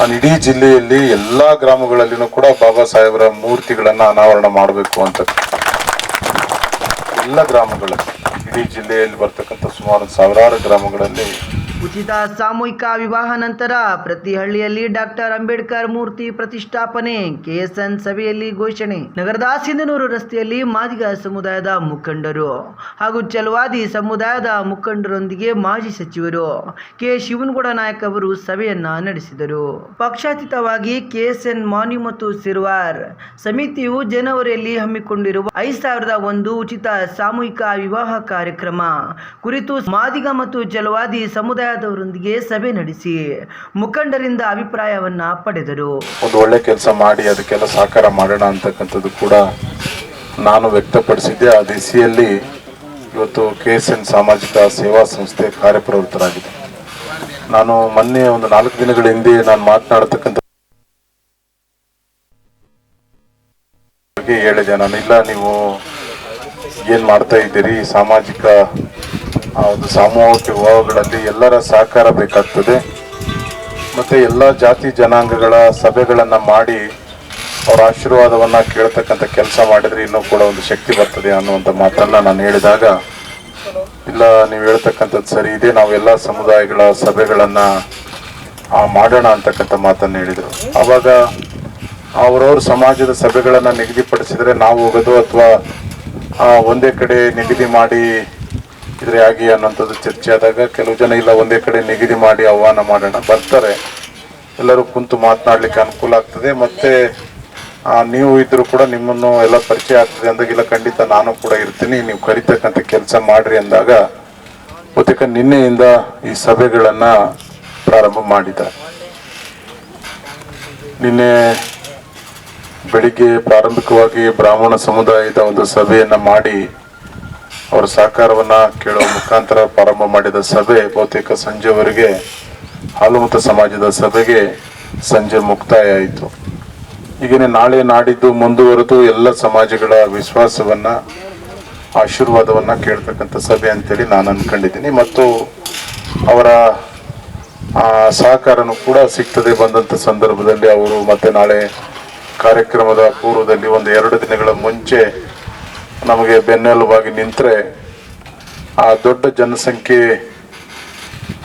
ನಾನು ಇಡೀ ಜಿಲ್ಲೆಯಲ್ಲಿ ಎಲ್ಲಾ ಗ್ರಾಮಗಳಲ್ಲಿನೂ ಕೂಡ ಬಾಬಾ ಸಾಹೇಬರ ಮೂರ್ತಿಗಳನ್ನ ಅನಾವರಣ ಮಾಡಬೇಕು ಅಂತ. ಎಲ್ಲ ಗ್ರಾಮಗಳಲ್ಲಿ, ಇಡೀ ಜಿಲ್ಲೆಯಲ್ಲಿ ಬರ್ತಕ್ಕಂಥ ಸುಮಾರು ಸಾವಿರಾರು ಗ್ರಾಮಗಳಲ್ಲಿ ಉಚಿತ ಸಾಮೂಹಿಕ ವಿವಾಹ ನಂತರ ಪ್ರತಿ ಹಳ್ಳಿಯಲ್ಲಿ ಡಾಕ್ಟರ್ ಅಂಬೇಡ್ಕರ್ ಮೂರ್ತಿ ಪ್ರತಿಷ್ಠಾಪನೆ, ಕೆಎಸ್ಎನ್ ಸಭೆಯಲ್ಲಿ ಘೋಷಣೆ. ನಗರದ ಸಿಂಧನೂರು ರಸ್ತೆಯಲ್ಲಿ ಮಾದಿಗ ಸಮುದಾಯದ ಮುಖಂಡರು ಹಾಗೂ ಚಲವಾದಿ ಸಮುದಾಯದ ಮುಖಂಡರೊಂದಿಗೆ ಮಾಜಿ ಸಚಿವರು ಕೆ. ಶಿವನಗೌಡ ನಾಯಕ್ ಅವರು ಸಭೆಯನ್ನ ನಡೆಸಿದರು. ಪಕ್ಷಾತೀತವಾಗಿ ಕೆಎಸ್ಎನ್ ಮಾನಿ ಮತ್ತು ಸಿರ್ವಾರ್ ಸಮಿತಿಯು ಜನವರಿಯಲ್ಲಿ ಹಮ್ಮಿಕೊಂಡಿರುವ ಐದು ಸಾವಿರದ ಒಂದು ಉಚಿತ ಸಾಮೂಹಿಕ ವಿವಾಹ ಕಾರ್ಯಕ್ರಮ ಕುರಿತು ಮಾದಿಗ ಮತ್ತು ಜಲವಾದಿ ಸಮುದಾಯದವರೊಂದಿಗೆ ಸಭೆ ನಡೆಸಿ ಮುಖಂಡರಿಂದ ಅಭಿಪ್ರಾಯವನ್ನ ಪಡೆದರು. ಒಂದು ಒಳ್ಳೆ ಕೆಲಸ ಮಾಡಿ ಅದಕ್ಕೆಲ್ಲ ಸಹಕಾರ ಮಾಡೋಣ ಅಂತಕ್ಕಂಥದ್ದು ಕೂಡ ನಾನು ವ್ಯಕ್ತಪಡಿಸಿದ್ದೆ. ಆ ದಿಸೆಯಲ್ಲಿ ಇವತ್ತು ಕೆ ಎಸ್ ಎನ್ ಸಾಮಾಜಿಕ ಸೇವಾ ಸಂಸ್ಥೆ ಕಾರ್ಯಪ್ರವೃತ್ತರಾಗಿದೆ. ನಾನು ಮೊನ್ನೆ ಒಂದು ನಾಲ್ಕು ದಿನಗಳ ಹಿಂದೆ ನಾನು ಮಾತನಾಡತಕ್ಕಂಥ ಹೇಳಿದೆ. ನಾನು, ಇಲ್ಲ, ನೀವು ಏನ್ ಮಾಡ್ತಾ ಇದ್ದೀರಿ? ಸಾಮಾಜಿಕ ಒಂದು ಸಾಮೂಹಿಕ ವಿವಾಹಗಳಲ್ಲಿ ಎಲ್ಲರ ಸಹಕಾರ ಬೇಕಾಗ್ತದೆ. ಮತ್ತೆ ಎಲ್ಲ ಜಾತಿ ಜನಾಂಗಗಳ ಸಭೆಗಳನ್ನ ಮಾಡಿ ಅವರ ಆಶೀರ್ವಾದವನ್ನ ಕೇಳ್ತಕ್ಕಂಥ ಕೆಲಸ ಮಾಡಿದ್ರೆ ಇನ್ನೂ ಕೂಡ ಒಂದು ಶಕ್ತಿ ಬರ್ತದೆ ಅನ್ನುವಂಥ ಮಾತನ್ನ ನಾನು ಹೇಳಿದಾಗ, ಇಲ್ಲ, ನೀವು ಹೇಳ್ತಕ್ಕಂಥದ್ದು ಸರಿ, ಇದೆ ನಾವು ಎಲ್ಲ ಸಮುದಾಯಗಳ ಸಭೆಗಳನ್ನ ಮಾಡೋಣ ಅಂತಕ್ಕಂಥ ಮಾತನ್ನ ಹೇಳಿದರು. ಆವಾಗ ಅವರವ್ರ ಸಮಾಜದ ಸಭೆಗಳನ್ನು ನಿಗದಿಪಡಿಸಿದರೆ ನಾವು ಹೋಗೋದು ಅಥವಾ ಒಂದೇ ಕಡೆ ನಿಗದಿ ಮಾಡಿ ಇದ್ರೆ ಆಗಿ ಅನ್ನೋಂಥದ್ದು ಚರ್ಚೆ ಆದಾಗ ಕೆಲವು ಜನ ಇಲ್ಲ, ಒಂದೇ ಕಡೆ ನಿಗದಿ ಮಾಡಿ ಆಹ್ವಾನ ಮಾಡೋಣ. ಬರ್ತಾರೆ. ಎಲ್ಲರೂ ಕುಂತು ಮಾತನಾಡ್ಲಿಕ್ಕೆ ಅನುಕೂಲ ಆಗ್ತದೆ. ಮತ್ತೆ ನೀವು ಇದ್ರು ಕೂಡ ನಿಮ್ಮನ್ನು ಎಲ್ಲ ಪರಿಚಯ ಆಗ್ತದೆ ಅಂದಾಗ, ಇಲ್ಲ, ಖಂಡಿತ ನಾನು ಕೂಡ ಇರ್ತೀನಿ, ನೀವು ಕರಿತಕ್ಕಂಥ ಕೆಲಸ ಮಾಡ್ರಿ ಅಂದಾಗ, ಬಹುತೇಕ ನಿನ್ನೆಯಿಂದ ಈ ಸಭೆಗಳನ್ನು ಪ್ರಾರಂಭ ಮಾಡಿದ್ದಾರೆ. ನಿನ್ನೆ ಬೆಳಿಗ್ಗೆ ಪ್ರಾರಂಭಿಕವಾಗಿ ಬ್ರಾಹ್ಮಣ ಸಮುದಾಯದ ಒಂದು ಸಭೆಯನ್ನು ಮಾಡಿ ಅವರ ಸಹಕಾರವನ್ನು ಕೇಳುವ ಮುಖಾಂತರ ಪ್ರಾರಂಭ ಮಾಡಿದ ಸಭೆ ಬಹುತೇಕ ಸಂಜೆವರೆಗೆ ಹಾಲುಮತ ಸಮಾಜದ ಸಭೆಗೆ ಸಂಜೆ ಮುಕ್ತಾಯ ಆಯಿತು. ಹೀಗೇನೆ ನಾಳೆ ನಾಡಿದ್ದು ಮುಂದುವರೆದು ಎಲ್ಲ ಸಮಾಜಗಳ ವಿಶ್ವಾಸವನ್ನ ಆಶೀರ್ವಾದವನ್ನ ಕೇಳ್ತಕ್ಕಂಥ ಸಭೆ ಅಂತೇಳಿ ನಾನು ಅನ್ಕೊಂಡಿದ್ದೀನಿ. ಮತ್ತು ಅವರ ಆ, ಸಹಕಾರನೂ ಕೂಡ ಸಿಗ್ತದೆ ಬಂದಂತ ಸಂದರ್ಭದಲ್ಲಿ ಅವರು ಮತ್ತೆ ನಾಳೆ ಕಾರ್ಯಕ್ರಮದ ಪೂರ್ವದಲ್ಲಿ ಒಂದು ಎರಡು ದಿನಗಳ ಮುಂಚೆ ನಮಗೆ ಬೆನ್ನೆಲುಬಾಗಿ ನಿಂತ್ರೆ ಆ ದೊಡ್ಡ ಜನಸಂಖ್ಯೆ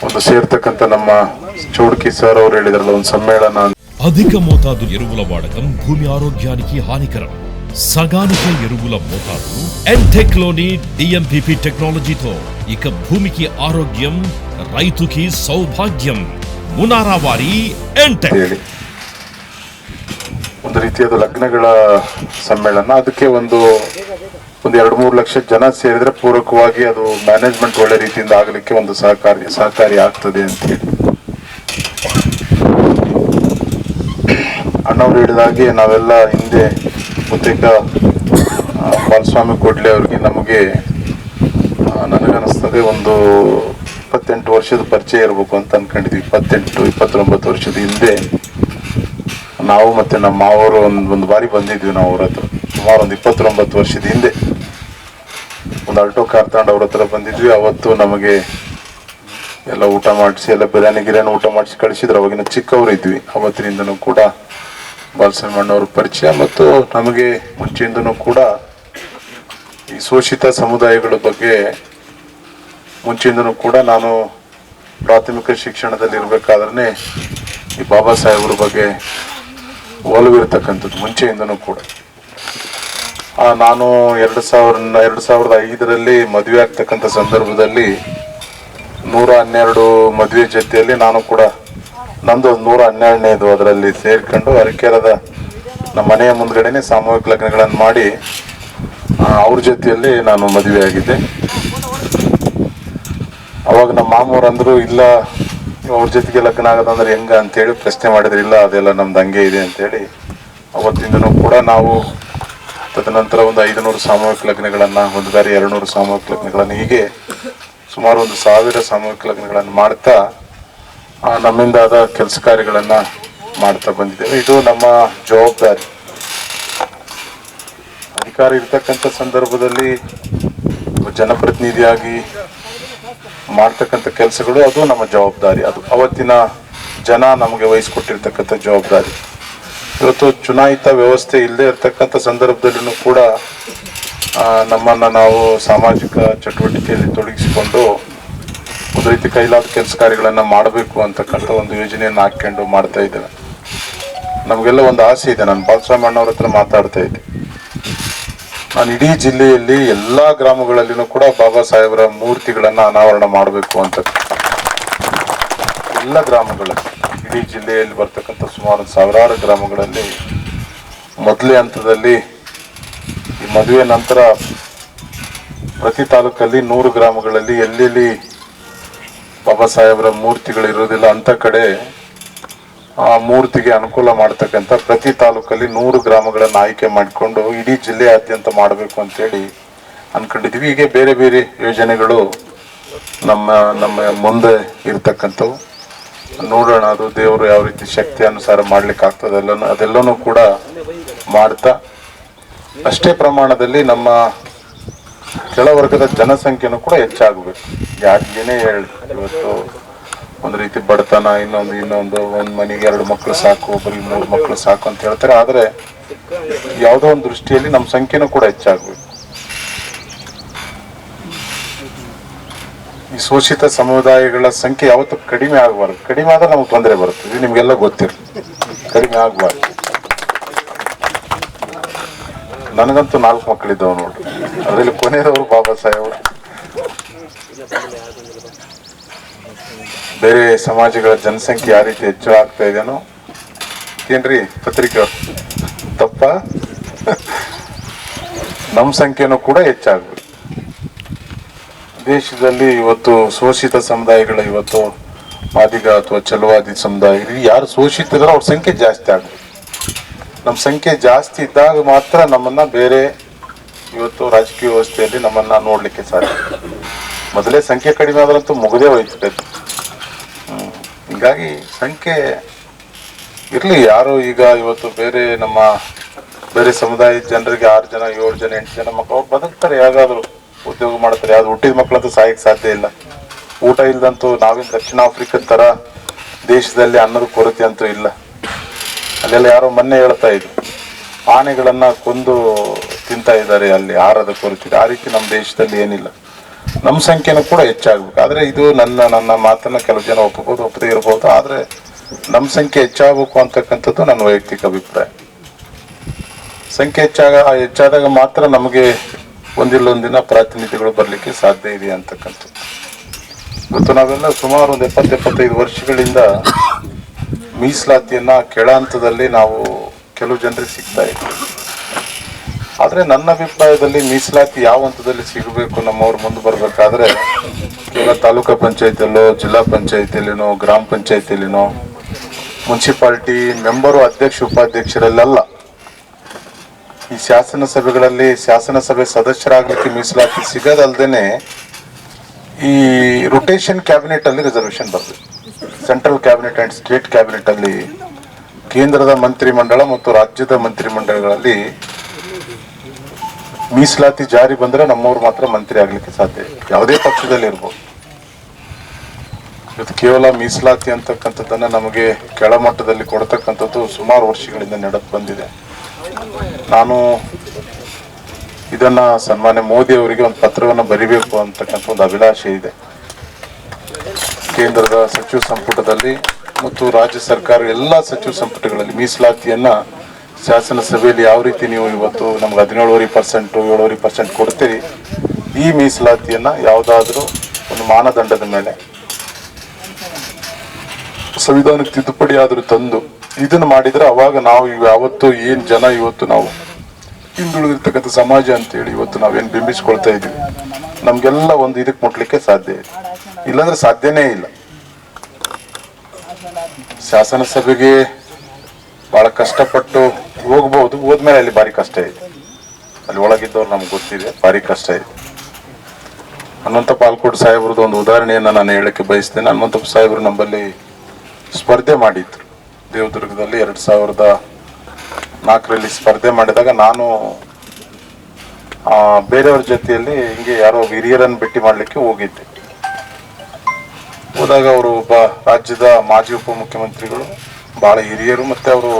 ಒಂದು ಸೇರ್ತಕ್ಕಂಥ ನಮ್ಮ ಚೌಡ್ಕಿ సర్ ಅವರು ಹೇಳಿದ್ರಲ್ಲ ಒಂದು సమ్మేళన అధిక మోతాదు ఎరువుల వాడకం భూమి ఆరోగ్యానికి హానికరం సగానిక ఎరువుల మోతాదు ఎంటెక్ లోని డిఎంపిపి టెక్నాలజీతో ఇక భూమికి ఆరోగ్యం రైతుకి సౌభాగ్యం మునారా వారి ఎంటెక్ ಹೇಳಿ ಒಂದು ರೀತಿಯಾದ ಲಗ್ನಗಳ ಸಮ್ಮೇಳನ. ಅದಕ್ಕೆ ಒಂದು ಒಂದು ಎರಡು ಮೂರು ಲಕ್ಷ ಜನ ಸೇರಿದ್ರೆ ಪೂರಕವಾಗಿ ಅದು ಮ್ಯಾನೇಜ್ಮೆಂಟ್ ಒಳ್ಳೆ ರೀತಿಯಿಂದ ಆಗಲಿಕ್ಕೆ ಒಂದು ಸಹಕಾರಿ ಸಹಕಾರಿ ಆಗ್ತದೆ ಅಂತ ಹೇಳಿ. ಅಣ್ಣವ್ರು ಹೇಳಿದಾಗೆ ನಾವೆಲ್ಲ ಹಿಂದೆ ಬಹುತೇಕ ಬಾಲಸ್ವಾಮಿ ಕೋಡ್ಲೆ ಅವ್ರಿಗೆ ನಮಗೆ ನನಗನ್ನಿಸ್ತದೆ ಒಂದು ಇಪ್ಪತ್ತೆಂಟು ವರ್ಷದ ಪರಿಚಯ ಇರಬೇಕು ಅಂತ ಅನ್ಕೊಂಡಿದ್ವಿ ಇಪ್ಪತ್ತೆಂಟು, ಇಪ್ಪತ್ತೊಂಬತ್ತು ವರ್ಷದ ಹಿಂದೆ. ನಾವು ಮತ್ತೆ ನಮ್ಮ ಮಾವರು ಒಂದು ಒಂದು ಬಾರಿ ಬಂದಿದ್ವಿ ನಾವು ಅವ್ರ ಹತ್ರ. ಸುಮಾರು ಒಂದು ಇಪ್ಪತ್ತೊಂಬತ್ತು ವರ್ಷದ ಹಿಂದೆ. ಒಂದು ಆಲ್ಟೋ ಕಾರ್ ತಗೊಂಡು ಅವ್ರ ಹತ್ರ ಬಂದಿದ್ವಿ. ಅವತ್ತು ನಮಗೆ ಎಲ್ಲ ಊಟ ಮಾಡಿಸಿ, ಎಲ್ಲ ಬಿರಿಯಾನಿ ಗಿರಿಯಾನಿ ಊಟ ಮಾಡಿಸಿ ಕಳಿಸಿದ್ರು. ಅವಾಗಿನ ಚಿಕ್ಕವರು ಇದ್ವಿ. ಅವತ್ತಿನಿಂದನೂ ಕೂಡ ಬಾಲಸ್ವಾಮಣ್ಣವ್ರ ಪರಿಚಯ ಮತ್ತು ನಮಗೆ ಮುಂಚೆಯಿಂದನೂ ಕೂಡ ಈ ಶೋಷಿತ ಸಮುದಾಯಗಳ ಬಗ್ಗೆ ಮುಂಚೆಯಿಂದನೂ ಕೂಡ ನಾನು ಪ್ರಾಥಮಿಕ ಶಿಕ್ಷಣದಲ್ಲಿ ಇರಬೇಕಾದ್ರೆ ಈ ಬಾಬಾ ಸಾಹೇಬ್ರ ಬಗ್ಗೆ ಒಲವಿರ್ತಕ್ಕಂಥದ್ದು ಮುಂಚೆಯಿಂದನೂ ಕೂಡ. ನಾನು ಎರಡು ಸಾವಿರ ಎರಡು ಸಾವಿರದ ಐದರಲ್ಲಿ ಮದುವೆ ಆಗ್ತಕ್ಕಂಥ ಸಂದರ್ಭದಲ್ಲಿ ನೂರ ಹನ್ನೆರಡು ಮದುವೆ ಜೊತೆಯಲ್ಲಿ ನಾನು ಕೂಡ ನಂದು ಒಂದು ನೂರ ಹನ್ನೆರಡನೇದು ಅದರಲ್ಲಿ ಸೇರ್ಕೊಂಡು ಅರಕೆರದ ನಮ್ಮ ಮನೆಯ ಮುಂದ್ಗಡೆನೆ ಸಾಮೂಹಿಕ ಲಗ್ನಗಳನ್ನು ಮಾಡಿ ಅವ್ರ ಜೊತೆಯಲ್ಲಿ ನಾನು ಮದುವೆ ಆಗಿದ್ದೆ ಅವಾಗ ನಮ್ಮ ಮಾಮೂರು ಇಲ್ಲ ಅವ್ರ ಜೊತೆಗೆ ಲಗ್ನ ಆಗೋದಂದ್ರೆ ಹೆಂಗ ಅಂತೇಳಿ ಪ್ರಶ್ನೆ ಮಾಡಿದ್ರೆ, ಇಲ್ಲ, ಅದೆಲ್ಲ ನಮ್ದು ಹಂಗೆ ಇದೆ ಅಂತೇಳಿ. ಅವತ್ತಿಂದನೂ ಕೂಡ ನಾವು ತದನಂತರ ಒಂದು ಐದುನೂರು ಸಾಮೂಹಿಕ ಲಗ್ನಗಳನ್ನು, ಒಂದು ಬಾರಿ ಎರಡ್ನೂರು ಸಾಮೂಹಿಕ ಲಗ್ನಗಳನ್ನು, ಹೀಗೆ ಸುಮಾರು ಒಂದು ಸಾವಿರ ಸಾಮೂಹಿಕ ಲಗ್ನಗಳನ್ನು ಮಾಡ್ತಾ ನಮ್ಮಿಂದಾದ ಕೆಲಸ ಕಾರ್ಯಗಳನ್ನು ಮಾಡ್ತಾ ಬಂದಿದ್ದೇವೆ. ಇದು ನಮ್ಮ ಜವಾಬ್ದಾರಿ. ಅಧಿಕಾರ ಇರ್ತಕ್ಕಂಥ ಸಂದರ್ಭದಲ್ಲಿ ಜನಪ್ರತಿನಿಧಿಯಾಗಿ ಮಾಡ್ತಕ್ಕಂಥ ಕೆಲಸಗಳು ಅದು ನಮ್ಮ ಜವಾಬ್ದಾರಿ. ಅದು ಅವತ್ತಿನ ಜನ ನಮಗೆ ವಹಿಸ್ಕೊಟ್ಟಿರ್ತಕ್ಕಂಥ ಜವಾಬ್ದಾರಿ. ಇವತ್ತು ಚುನಾಯಿತ ವ್ಯವಸ್ಥೆ ಇಲ್ಲದೆ ಇರತಕ್ಕಂಥ ಸಂದರ್ಭದಲ್ಲೂ ಕೂಡ ನಮ್ಮನ್ನು ನಾವು ಸಾಮಾಜಿಕ ಚಟುವಟಿಕೆಯಲ್ಲಿ ತೊಡಗಿಸಿಕೊಂಡು ಒಂದು ರೀತಿ ಕೈಲಾದ ಕೆಲಸ ಕಾರ್ಯಗಳನ್ನು ಮಾಡಬೇಕು ಅಂತಕ್ಕಂಥ ಒಂದು ಯೋಜನೆಯನ್ನು ಹಾಕ್ಕೊಂಡು ಮಾಡ್ತಾ ಇದ್ದೇವೆ. ನಮಗೆಲ್ಲ ಒಂದು ಆಸೆ ಇದೆ. ನಾನು ಬಾಲಸ್ವಾಮಣ್ಣವ್ರ ಹತ್ರ ಮಾತಾಡ್ತಾ ಇದ್ದೆ. ನಾನು ಇಡೀ ಜಿಲ್ಲೆಯಲ್ಲಿ ಎಲ್ಲಾ ಗ್ರಾಮಗಳಲ್ಲಿನೂ ಕೂಡ ಬಾಬಾ ಸಾಹೇಬರ ಮೂರ್ತಿಗಳನ್ನ ಅನಾವರಣ ಮಾಡಬೇಕು ಅಂತ. ಎಲ್ಲ ಗ್ರಾಮಗಳಲ್ಲಿ, ಇಡೀ ಜಿಲ್ಲೆಯಲ್ಲಿ ಬರ್ತಕ್ಕಂಥ ಸುಮಾರು ಸಾವಿರಾರು ಗ್ರಾಮಗಳಲ್ಲಿ ಮೊದಲೇ ಹಂತದಲ್ಲಿ ಈ ಮದುವೆ ನಂತರ ಪ್ರತಿ ತಾಲೂಕಲ್ಲಿ ನೂರು ಗ್ರಾಮಗಳಲ್ಲಿ ಎಲ್ಲೆಲ್ಲಿ ಬಾಬಾ ಸಾಹೇಬರ ಮೂರ್ತಿಗಳು ಇರೋದಿಲ್ಲ ಅಂತ ಕಡೆ ಮೂರ್ತಿಗೆ ಅನುಕೂಲ ಮಾಡ್ತಕ್ಕಂಥ ಪ್ರತಿ ತಾಲೂಕಲ್ಲಿ ನೂರು ಗ್ರಾಮಗಳನ್ನು ಆಯ್ಕೆ ಮಾಡಿಕೊಂಡು ಇಡೀ ಜಿಲ್ಲೆಯಾದ್ಯಂತ ಮಾಡಬೇಕು ಅಂತೇಳಿ ಅನ್ಕೊಂಡಿದ್ವಿ. ಹೀಗೆ ಬೇರೆ ಬೇರೆ ಯೋಜನೆಗಳು ನಮ್ಮ ನಮ್ಮ ಮುಂದೆ ಇರ್ತಕ್ಕಂಥವು. ನೋಡೋಣ, ಅದು ದೇವರು ಯಾವ ರೀತಿ ಶಕ್ತಿ ಅನುಸಾರ ಮಾಡ್ಲಿಕ್ಕೆ ಆಗ್ತದೆ ಅದೆಲ್ಲನೂ ಕೂಡ ಮಾಡ್ತಾ. ಅಷ್ಟೇ ಪ್ರಮಾಣದಲ್ಲಿ ನಮ್ಮ ಕೆಳವರ್ಗದ ಜನಸಂಖ್ಯೆನೂ ಕೂಡ ಹೆಚ್ಚಾಗಬೇಕು. ಯಾಕೆ ಹೇಳಿ ಇವತ್ತು ಒಂದು ರೀತಿ ಬಡತನ, ಇನ್ನೊಂದು ಇನ್ನೊಂದು, ಒಂದ್ ಮನೆಗೆ ಎರಡು ಮಕ್ಳು ಸಾಕು, ಒಬ್ಬರಿಗೆ ಮೂರು ಮಕ್ಳು ಸಾಕು ಅಂತ ಹೇಳ್ತಾರೆ. ಆದ್ರೆ ಯಾವುದೋ ಒಂದು ದೃಷ್ಟಿಯಲ್ಲಿ ನಮ್ಮ ಸಂಖ್ಯೆನೂ ಕೂಡ ಹೆಚ್ಚಾಗಬೇಕು. ಈ ಶೋಷಿತ ಸಮುದಾಯಗಳ ಸಂಖ್ಯೆ ಯಾವತ್ತೂ ಕಡಿಮೆ ಆಗಬಾರ್ದು. ಕಡಿಮೆ ಆದ್ರೆ ನಮ್ಗೆ ತೊಂದರೆ ಬರುತ್ತೆ. ನಿಮ್ಗೆಲ್ಲ ಗೊತ್ತಿರುತ್ತೆ ಕಡಿಮೆ ಆಗಬಾರ್ದು. ನನಗಂತೂ ನಾಲ್ಕು ಮಕ್ಕಳಿದ್ದವು ನೋಡ್ರಿ. ಅದರಲ್ಲಿ ಕೊನೆಯವರು ಬಾಬಾ ಸಾಹೇಬ್ ಬೇರೆ ಸಮಾಜಗಳ ಜನಸಂಖ್ಯೆ ಯಾವ ರೀತಿ ಹೆಚ್ಚು ಆಗ್ತಾ ಇದೇನೋ ಏನ್ರಿ ಪತ್ರಿಕೆ? ತಪ್ಪ ನಮ್ಮ ಸಂಖ್ಯೆನೂ ಕೂಡ ಹೆಚ್ಚಾಗಬೇಕು ದೇಶದಲ್ಲಿ ಇವತ್ತು ಶೋಷಿತ ಸಮುದಾಯಗಳ, ಇವತ್ತು ಮಾದಿಗ ಅಥವಾ ಚಲುವಾದಿ ಸಮುದಾಯ ಯಾರು ಯಾರು ಇದ್ರೆ ಅವ್ರ ಸಂಖ್ಯೆ ಜಾಸ್ತಿ ಆಗಬೇಕು ನಮ್ಮ ಸಂಖ್ಯೆ ಜಾಸ್ತಿ ಇದ್ದಾಗ ಮಾತ್ರ ನಮ್ಮನ್ನ ಬೇರೆ ಇವತ್ತು ರಾಜಕೀಯ ವ್ಯವಸ್ಥೆಯಲ್ಲಿ ನಮ್ಮನ್ನ ನೋಡ್ಲಿಕ್ಕೆ ಸಾಧ್ಯ ಮೊದಲೇ ಸಂಖ್ಯೆ ಕಡಿಮೆ ಆದ್ರಂತೂ ಮುಗದೇ ಹೋಯ್ತು. ಹಿಂಗಾಗಿ ಸಂಖ್ಯೆ ಇರಲಿ. ಯಾರು ಈಗ ಇವತ್ತು ಬೇರೆ ನಮ್ಮ, ಬೇರೆ ಸಮುದಾಯದ ಜನರಿಗೆ ಆರು ಜನ, ಏಳು ಜನ, ಎಂಟು ಜನ ಮಕ್ಕಳು ಬದುಕ್ತಾರೆ. ಯಾವ್ದಾದ್ರು ಉದ್ಯೋಗ ಮಾಡ್ತಾರೆ. ಯಾವ್ದು ಹುಟ್ಟಿದ ಮಕ್ಕಳಂತೂ ಸಾಯಕ್ ಸಾಧ್ಯ ಇಲ್ಲ. ಊಟ ಇಲ್ಲದಂತೂ ನಾವೇನು ದಕ್ಷಿಣ ಆಫ್ರಿಕನ್ ತರ ದೇಶದಲ್ಲಿ ಅನ್ನದ ಕೊರತೆ ಅಂತೂ ಇಲ್ಲ. ಅಲ್ಲೆಲ್ಲ ಯಾರೋ ಮೊನ್ನೆ ಹೇಳ್ತಾ ಇದ್ರು. ಆನೆಗಳನ್ನ ಕೊಂದು ತಿಂತಾ ಇದ್ದಾರೆ ಅಲ್ಲಿ, ಆಹಾರದ ಕೊರತೆ. ಆ ರೀತಿ ನಮ್ಮ ದೇಶದಲ್ಲಿ ಏನಿಲ್ಲ. ನಮ್ಮ ಸಂಖ್ಯೆನೂ ಕೂಡ ಹೆಚ್ಚಾಗಬೇಕು. ಆದ್ರೆ ಇದು ನನ್ನ ನನ್ನ ಮಾತನ್ನ ಕೆಲವು ಜನ ಒಪ್ಪಬಹುದು ಒಪ್ಪದೇ ಇರಬಹುದು ಆದ್ರೆ ನಮ್ಮ ಸಂಖ್ಯೆ ಹೆಚ್ಚಾಗಬೇಕು ಅಂತಕ್ಕಂಥದ್ದು ನನ್ನ ವೈಯಕ್ತಿಕ ಅಭಿಪ್ರಾಯ. ಸಂಖ್ಯೆ ಹೆಚ್ಚಾಗ, ಹೆಚ್ಚಾದಾಗ ಮಾತ್ರ ನಮಗೆ ಒಂದಿಲ್ಲೊಂದಿನ ಪ್ರಾತಿನಿಧ್ಯಗಳು ಬರಲಿಕ್ಕೆ ಸಾಧ್ಯ ಇದೆ ಅಂತಕ್ಕಂಥದ್ದು. ಇವತ್ತು ನಾವೆಲ್ಲ ಸುಮಾರು ಒಂದು ಎಪ್ಪತ್ತು, ಎಪ್ಪತ್ತೈದು ವರ್ಷಗಳಿಂದ ಮೀಸಲಾತಿಯನ್ನ ಕೆಳ ಹಂತದಲ್ಲಿ ನಾವು ಕೆಲವು ಜನರಿಗೆ ಸಿಗ್ತಾ ಇದ್ವಿ ಆದ್ರೆ ನನ್ನ ಅಭಿಪ್ರಾಯದಲ್ಲಿ ಮೀಸಲಾತಿ ಯಾವ ಹಂತದಲ್ಲಿ ಸಿಗಬೇಕು ನಮ್ಮವ್ರು ಮುಂದೆ ಬರಬೇಕಾದ್ರೆ ಈಗ ತಾಲೂಕಾ ಪಂಚಾಯತಿಯಲ್ಲೋ, ಜಿಲ್ಲಾ ಪಂಚಾಯತಿಯಲ್ಲಿನೋ, ಗ್ರಾಮ ಪಂಚಾಯತಿಯಲ್ಲಿನೋ, ಮುನ್ಸಿಪಾಲಿಟಿ ಮೆಂಬರು, ಅಧ್ಯಕ್ಷ, ಉಪಾಧ್ಯಕ್ಷರಲ್ಲಲ್ಲ ಈ ಶಾಸನ ಸಭೆಗಳಲ್ಲಿ ಶಾಸನ ಸಭೆ ಸದಸ್ಯರಾಗ್ಲಿಕ್ಕೆ ಮೀಸಲಾತಿ ಸಿಗೋದಲ್ದೇನೆ ಈ ರೊಟೇಷನ್ ಕ್ಯಾಬಿನೆಟ್ ಅಲ್ಲಿ ರಿಸರ್ವೇಶನ್ ಬರ್ತದೆ. Central cabinet and state cabinet ಅಲ್ಲಿ ಕೇಂದ್ರದ ಮಂತ್ರಿಮಂಡಲ ಮತ್ತು ರಾಜ್ಯದ ಮಂತ್ರಿಮಂಡಲಗಳಲ್ಲಿ ಮೀಸಲಾತಿ ಜಾರಿ ಬಂದ್ರೆ ನಮ್ಮವ್ರು ಮಾತ್ರ ಮಂತ್ರಿ ಆಗ್ಲಿಕ್ಕೆ ಸಾಧ್ಯ. ಯಾವುದೇ ಪಕ್ಷದಲ್ಲಿ ಇರ್ಬೋದು. ಇದು ಕೇವಲ ಮೀಸಲಾತಿ ಅಂತಕ್ಕಂಥದ್ದನ್ನ ನಮಗೆ ಕೆಳಮಟ್ಟದಲ್ಲಿ ಕೊಡ್ತಕ್ಕಂಥದ್ದು ಸುಮಾರು ವರ್ಷಗಳಿಂದ ನಡೆದು ಬಂದಿದೆ. ನಾನು ಇದನ್ನ ಸನ್ಮಾನ್ಯ ಮೋದಿ ಅವರಿಗೆ ಒಂದು ಪತ್ರವನ್ನು ಬರಿಬೇಕು ಅಂತಕ್ಕಂಥ ಒಂದು ಅಭಿಲಾಷೆ ಇದೆ. ಕೇಂದ್ರದ ಸಚಿವ ಸಂಪುಟದಲ್ಲಿ ಮತ್ತು ರಾಜ್ಯ ಸರ್ಕಾರ ಎಲ್ಲ ಸಚಿವ ಸಂಪುಟಗಳಲ್ಲಿ ಮೀಸಲಾತಿಯನ್ನ ಶಾಸನ ಸಭೆಯಲ್ಲಿ ಯಾವ ರೀತಿ ನೀವು ಇವತ್ತು ನಮ್ಗೆ ಹದಿನೇಳುವರೆ ಪರ್ಸೆಂಟು ಏಳುವರೆ ಪರ್ಸೆಂಟ್ ಕೊಡ್ತೀರಿ, ಈ ಮೀಸಲಾತಿಯನ್ನು ಯಾವುದಾದ್ರೂ ಒಂದು ಮಾನದಂಡದ ಮೇಲೆ ಸಂವಿಧಾನಕ್ಕೆ ತಿದ್ದುಪಡಿ ಆದರೂ ತಂದು ಇದನ್ನು ಮಾಡಿದರೆ ಅವಾಗ ನಾವು ಯಾವತ್ತು ಏನು ಜನ ಇವತ್ತು ನಾವು ಹಿಂದುಳಿದಿರ್ತಕ್ಕಂಥ ಸಮಾಜ ಅಂತೇಳಿ ಇವತ್ತು ನಾವೇನು ಬಿಂಬಿಸ್ಕೊಳ್ತಾ ಇದ್ದೀವಿ. ನಮಗೆಲ್ಲ ಒಂದು ಇದಕ್ಕೆ ಮುಟ್ಲಿಕ್ಕೆ ಸಾಧ್ಯ ಇದೆ ಇಲ್ಲಾಂದ್ರೆ ಸಾಧ್ಯನೇ ಇಲ್ಲ. ಶಾಸನ ಸಭೆಗೆ ಬಹಳ ಕಷ್ಟಪಟ್ಟು ಹೋಗ್ಬಹುದು ಹೋದ್ಮೇಲೆ ಅಲ್ಲಿ ಭಾರಿ ಕಷ್ಟ ಇದೆ. ಅಲ್ಲಿ ಒಳಗಿದ್ದವ್ರು ನಮ್ಗೆ ಗೊತ್ತಿದೆ, ಭಾರಿ ಕಷ್ಟ ಇದೆ. ಹನುಮಂತ ಪಾಲ್ಕೋಡ್ ಸಾಹೇಬ್ರದ್ದು ಒಂದು ಉದಾಹರಣೆಯನ್ನು ನಾನು ಹೇಳಕ್ಕೆ ಬಯಸ್ತೇನೆ. ಹನುಮಂತಪ್ಪ ಸಾಹೇಬ್ರು ನಮ್ಮಲ್ಲಿ ಸ್ಪರ್ಧೆ ಮಾಡಿದ್ರು. ದೇವದುರ್ಗದಲ್ಲಿ ಎರಡು ಸಾವಿರದ ನಾಲ್ಕರಲ್ಲಿ ಸ್ಪರ್ಧೆ ಮಾಡಿದಾಗ ನಾನು ಬೇರೆಯವ್ರ ಜೊತೆಯಲ್ಲಿ ಹಿಂಗೆ ಯಾರೋ ಹಿರಿಯರನ್ನು ಭೇಟಿ ಮಾಡಲಿಕ್ಕೆ ಹೋಗಿದ್ದೆ. ಹೋದಾಗ ಅವರು ಒಬ್ಬ ರಾಜ್ಯದ ಮಾಜಿ ಉಪಮುಖ್ಯಮಂತ್ರಿಗಳು, ಬಹಳ ಹಿರಿಯರು ಮತ್ತೆ ಅವರು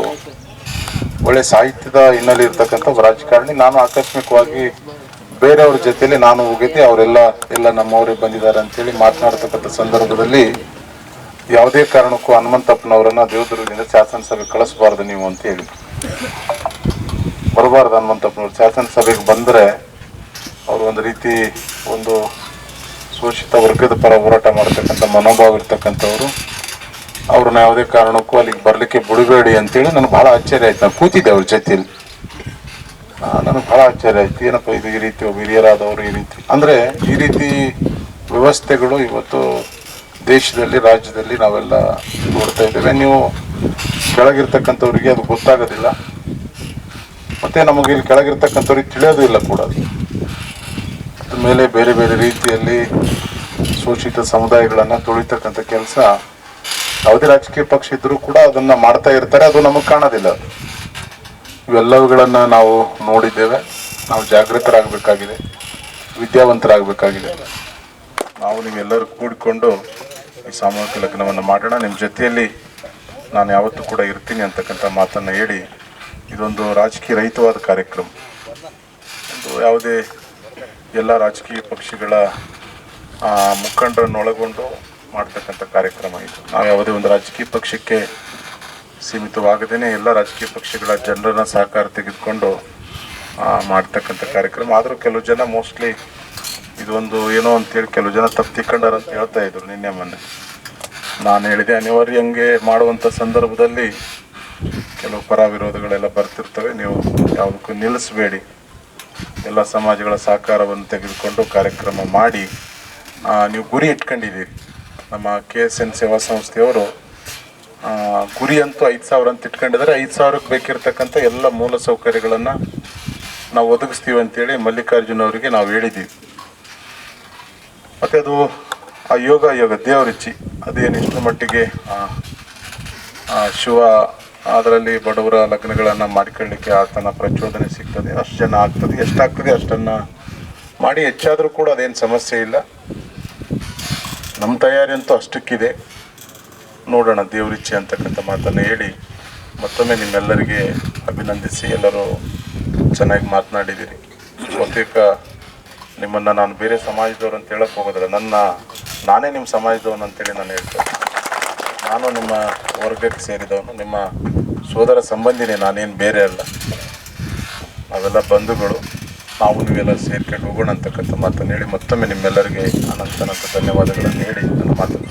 ಒಳ್ಳೆ ಸಾಹಿತ್ಯದ ಹಿನ್ನೆಲೆ ಇರ್ತಕ್ಕಂಥ ಒಬ್ಬ ರಾಜಕಾರಣಿ. ನಾನು ಆಕಸ್ಮಿಕವಾಗಿ ಬೇರೆಯವ್ರ ಜೊತೆಯಲ್ಲಿ ನಾನು ಹೋಗಿದ್ದೆ ಅವರೆಲ್ಲ, ಎಲ್ಲ ನಮ್ಮವರೇ ಬಂದಿದ್ದಾರೆ ಅಂತೇಳಿ ಮಾತನಾಡ್ತಕ್ಕಂಥ ಸಂದರ್ಭದಲ್ಲಿ ಯಾವುದೇ ಕಾರಣಕ್ಕೂ ಹನುಮಂತಪ್ಪನವರನ್ನ ದೇವದುರ್ಗದಿಂದ ಶಾಸನಸಭೆ ಕಳಿಸಬಾರ್ದು ನೀವು ಅಂತ ಹೇಳಿ. ಬರಬಾರ್ದು ಹನುಮಂತಪ್ಪನವ್ರು. ಶಾಸನಸಭೆಗೆ ಬಂದರೆ ಅವರು ಒಂದು ರೀತಿ ಒಂದು ಶೋಷಿತ ವರ್ಗದ ಪರ ಹೋರಾಟ ಮಾಡ್ತಕ್ಕಂಥ ಮನೋಭಾವ ಇರ್ತಕ್ಕಂಥವ್ರು. ಅವ್ರನ್ನ ಯಾವುದೇ ಕಾರಣಕ್ಕೂ ಅಲ್ಲಿಗೆ ಬರಲಿಕ್ಕೆ ಬಿಡಬೇಡಿ ಅಂತೇಳಿ ನನಗೆ ಬಹಳ ಆಶ್ಚರ್ಯ ಆಯ್ತು. ನಾನು ಕೂತಿದ್ದೆ ಅವ್ರ ಜೊತೆಯಲ್ಲಿ. ನನಗೆ ಬಹಳ ಆಶ್ಚರ್ಯ ಆಯ್ತು. ಏನಪ್ಪ ಇದು ಈ ರೀತಿ ಒಬ್ಬ ಹಿರಿಯರಾದವರು ಈ ರೀತಿ? ಅಂದರೆ ಈ ರೀತಿ ವ್ಯವಸ್ಥೆಗಳು ಇವತ್ತು ದೇಶದಲ್ಲಿ, ರಾಜ್ಯದಲ್ಲಿ ನಾವೆಲ್ಲ ನೋಡ್ತಾ ಇದ್ದೇವೆ. ನೀವು ಕೆಳಗಿರ್ತಕ್ಕಂಥವ್ರಿಗೆ ಅದು ಗೊತ್ತಾಗೋದಿಲ್ಲ. ಮತ್ತೆ ನಮಗೆ ಇಲ್ಲಿ ಕೆಳಗಿರ್ತಕ್ಕಂಥವ್ರಿಗೆ ತಿಳಿಯೋದು ಇಲ್ಲ ಕೂಡ ಅದು. ಅದ್ರ ಮೇಲೆ ಬೇರೆ ಬೇರೆ ರೀತಿಯಲ್ಲಿ ಶೋಷಿತ ಸಮುದಾಯಗಳನ್ನು ತುಳಿತಕ್ಕಂಥ ಕೆಲಸ ಯಾವುದೇ ರಾಜಕೀಯ ಪಕ್ಷ ಇದ್ರೂ ಕೂಡ ಅದನ್ನ ಮಾಡ್ತಾ ಇರ್ತಾರೆ, ಅದು ನಮಗೆ ಕಾಣೋದಿಲ್ಲ. ಇವೆಲ್ಲವುಗಳನ್ನ ನಾವು ನೋಡಿದ್ದೇವೆ. ನಾವು ಜಾಗೃತರಾಗಬೇಕಾಗಿದೆ. ವಿದ್ಯಾವಂತರಾಗಬೇಕಾಗಿದೆ. ನಾವು ನೀವೆಲ್ಲರೂ ಕೂಡಿಕೊಂಡು ಈ ಸಾಮೂಹಿಕ ಲಗ್ನವನ್ನು ಮಾಡೋಣ. ನಿಮ್ಮ ಜೊತೆಯಲ್ಲಿ ನಾನು ಯಾವತ್ತೂ ಕೂಡ ಇರ್ತೀನಿ ಅಂತಕ್ಕಂಥ ಮಾತನ್ನು ಹೇಳಿ, ಇದೊಂದು ರಾಜಕೀಯ ರಹಿತವಾದ ಕಾರ್ಯಕ್ರಮ. ಒಂದು ಯಾವುದೇ ಎಲ್ಲ ರಾಜಕೀಯ ಪಕ್ಷಗಳ ಮುಖಂಡರನ್ನು ಒಳಗೊಂಡು ಮಾಡ್ತಕ್ಕಂಥ ಕಾರ್ಯಕ್ರಮ ಇದು. ನಾವು ಯಾವುದೇ ಒಂದು ರಾಜಕೀಯ ಪಕ್ಷಕ್ಕೆ ಸೀಮಿತವಾಗದೇನೆ ಎಲ್ಲ ರಾಜಕೀಯ ಪಕ್ಷಗಳ ಜನರನ್ನ ಸಹಕಾರ ತೆಗೆದುಕೊಂಡು ಮಾಡ್ತಕ್ಕಂಥ ಕಾರ್ಯಕ್ರಮ. ಆದರೂ ಕೆಲವು ಜನ ಮೋಸ್ಟ್ಲಿ ಇದೊಂದು ಏನೋ ಅಂತೇಳಿ ಕೆಲವು ಜನ ತಪ್ಪು ಅಂತ ಹೇಳ್ತಾ ಇದ್ರು ನಿನ್ನೆ ಮೊನ್ನೆ. ನಾನು ಹೇಳಿದೆ ಅನಿವಾರ್ಯ ಹಂಗೆ ಮಾಡುವಂಥ ಸಂದರ್ಭದಲ್ಲಿ ಕೆಲವು ಪರ ವಿರೋಧಗಳೆಲ್ಲ ಬರ್ತಿರ್ತವೆ. ನೀವು ಯಾವುದಕ್ಕೂ ನಿಲ್ಲಿಸಬೇಡಿ. ಎಲ್ಲ ಸಮಾಜಗಳ ಸಹಕಾರವನ್ನು ತೆಗೆದುಕೊಂಡು ಕಾರ್ಯಕ್ರಮ ಮಾಡಿ ನೀವು ಗುರಿ ಇಟ್ಕೊಂಡಿದ್ದೀರಿ ನಮ್ಮ ಕೆ ಎಸ್ ಎನ್ ಸೇವಾ ಸಂಸ್ಥೆಯವರು ಗುರಿ ಅಂತೂ ಐದು ಸಾವಿರ ಅಂತ ಇಟ್ಕೊಂಡಿದ್ದಾರೆ. ಐದು ಸಾವಿರಕ್ಕೆ ಬೇಕಿರ್ತಕ್ಕಂಥ ಎಲ್ಲ ಮೂಲ ಸೌಕರ್ಯಗಳನ್ನು ನಾವು ಒದಗಿಸ್ತೀವಿ ಅಂತೇಳಿ ಮಲ್ಲಿಕಾರ್ಜುನ ಅವರಿಗೆ ನಾವು ಹೇಳಿದ್ದೀವಿ. ಮತ್ತು ಅದು ಆ ಯೋಗ ಯೋಗ ದೇವರುಚಿ ಅದೇನು ಇಷ್ಟರ ಮಟ್ಟಿಗೆ ಶಿವ, ಅದರಲ್ಲಿ ಬಡವರ ಲಗ್ನಗಳನ್ನು ಮಾಡಿಕೊಳ್ಳಿಕ್ಕೆ ಆತನ ಪ್ರಚೋದನೆ ಸಿಗ್ತದೆ. ಅಷ್ಟು ಜನ ಆಗ್ತದೆ. ಎಷ್ಟಾಗ್ತದೆ ಅಷ್ಟನ್ನು ಮಾಡಿ, ಹೆಚ್ಚಾದರೂ ಕೂಡ ಅದೇನು ಸಮಸ್ಯೆ ಇಲ್ಲ. ನಮ್ಮ ತಯಾರಿ ಅಂತೂ ಅಷ್ಟಕ್ಕಿದೆ. ನೋಡೋಣ ದೇವರಿಚ್ಛೆ ಅಂತಕ್ಕಂಥ ಮಾತನ್ನು ಹೇಳಿ, ಮತ್ತೊಮ್ಮೆ ನಿಮ್ಮೆಲ್ಲರಿಗೆ ಅಭಿನಂದಿಸಿ ಎಲ್ಲರೂ ಚೆನ್ನಾಗಿ ಮಾತನಾಡಿದ್ದೀರಿ ಬಹುತೇಕ ನಿಮ್ಮನ್ನು ನಾನು ಬೇರೆ ಸಮಾಜದವ್ರು ಅಂತ ಹೇಳಕ್ಕೆ ಹೋಗೋದಿಲ್ಲ. ನನ್ನ, ನಾನೇ ನಿಮ್ಮ ಸಮಾಜದವನು ಅಂತೇಳಿ ನಾನು ಹೇಳ್ತೇನೆ. ನಾನು ನಿಮ್ಮ ವರ್ಗಕ್ಕೆ ಸೇರಿದವನು, ನಿಮ್ಮ ಸೋದರ ಸಂಬಂಧಿನೇ ನಾನೇನು ಬೇರೆ ಅಲ್ಲ. ನಾವೆಲ್ಲ ಬಂಧುಗಳು. ನಾವು ನೀವೆಲ್ಲ ಸೇರ್ಕೊಂಡು ಹೋಗೋಣ ಅಂತಕ್ಕಂಥ ಮಾತನ್ನು ಹೇಳಿ ಮತ್ತೊಮ್ಮೆ ನಿಮ್ಮೆಲ್ಲರಿಗೆ ಅನಂತ ಅನಂತ ಧನ್ಯವಾದಗಳನ್ನು ಹೇಳಿ ನನ್ನ ಮಾತನ್ನು